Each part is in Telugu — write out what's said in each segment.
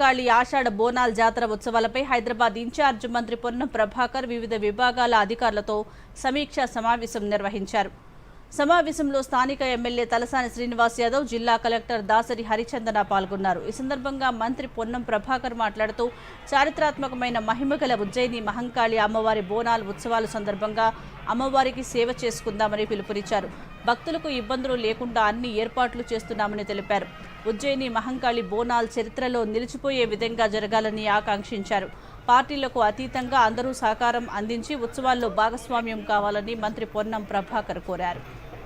మహంకాళి ఆషాఢ బోనాల్ జాతర ఉత్సవాలపై హైదరాబాద్ ఇన్ఛార్జ్ మంత్రి పొన్నం ప్రభాకర్ వివిధ విభాగాల అధికారులతో సమీక్షా సమావేశం నిర్వహించారు. సమావేశంలో స్థానిక ఎమ్మెల్యే తలసాని శ్రీనివాస్ యాదవ్ జిల్లా కలెక్టర్ దాసరి హరిచందన పాల్గొన్నారు. ఈ సందర్భంగా మంత్రి పొన్నం ప్రభాకర్ మాట్లాడుతూ చారిత్రాత్మకమైన మహిమగల ఉజ్జయిని మహంకాళి అమ్మవారి బోనాల్ ఉత్సవాల సందర్భంగా అమ్మవారికి సేవ చేసుకుందామని పిలుపునిచ్చారు. భక్తులకు ఇబ్బందులు లేకుండా అన్ని ఏర్పాట్లు చేస్తున్నామని తెలిపారు. ఉజ్జయిని మహంకాళి బోనాల్ చరిత్రలో నిలిచిపోయే విధంగా జరగాలని ఆకాంక్షించారు. పార్టీలకు అతీతంగా అందరూ సహకారం అందించి ఉత్సవాల్లో భాగస్వామ్యం కావాలని మంత్రి పొన్నం ప్రభాకర్ కోరారు ఆషాఢ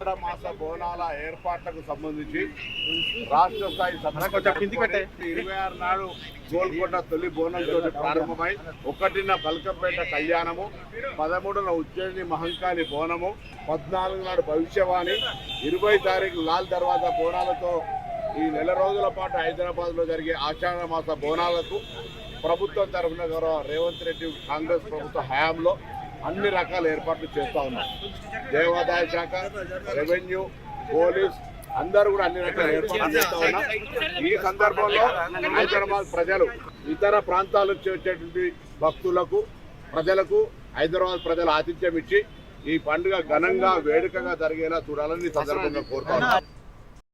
మాస బోనాల ఏర్పాట్లకు సంబంధించి రాష్ట్ర స్థాయి సభ ఇరవై ఆరు నాడు గోల్కొండ తొలి బోనంతో ప్రారంభమై ఒకటిన బల్కంపేట కళ్యాణము పదమూడున ఉజ్జయిని మహంకాళి బోనము పద్నాలుగు నాడు భవిష్యవాణి ఇరవై తారీఖు లాల్ దర్వాజా బోనాలతో ఈ నెల రోజుల పాటు హైదరాబాద్లో జరిగే ఆషాఢ మాస బోనాలకు ప్రభుత్వం తరఫున గౌరవ రేవంత్ రెడ్డి కాంగ్రెస్ ప్రభుత్వ హయాంలో అన్ని రకాల ఏర్పాట్లు చేస్తా ఉన్నాం. దేవాదాయ శాఖ రెవెన్యూ పోలీస్ అందరూ కూడా అన్ని రకాల ఏర్పాట్లు చేస్తా ఉన్నాం. ఈ సందర్భంలో హైదరాబాద్ ప్రజలు ఇతర ప్రాంతాల నుంచి వచ్చేటువంటి భక్తులకు ప్రజలకు హైదరాబాద్ ప్రజలు ఆతిథ్యం ఇచ్చి ఈ పండుగ ఘనంగా వేడుకగా జరిగేలా చూడాలని సందర్భంగా కోరుతా ఉన్నాం.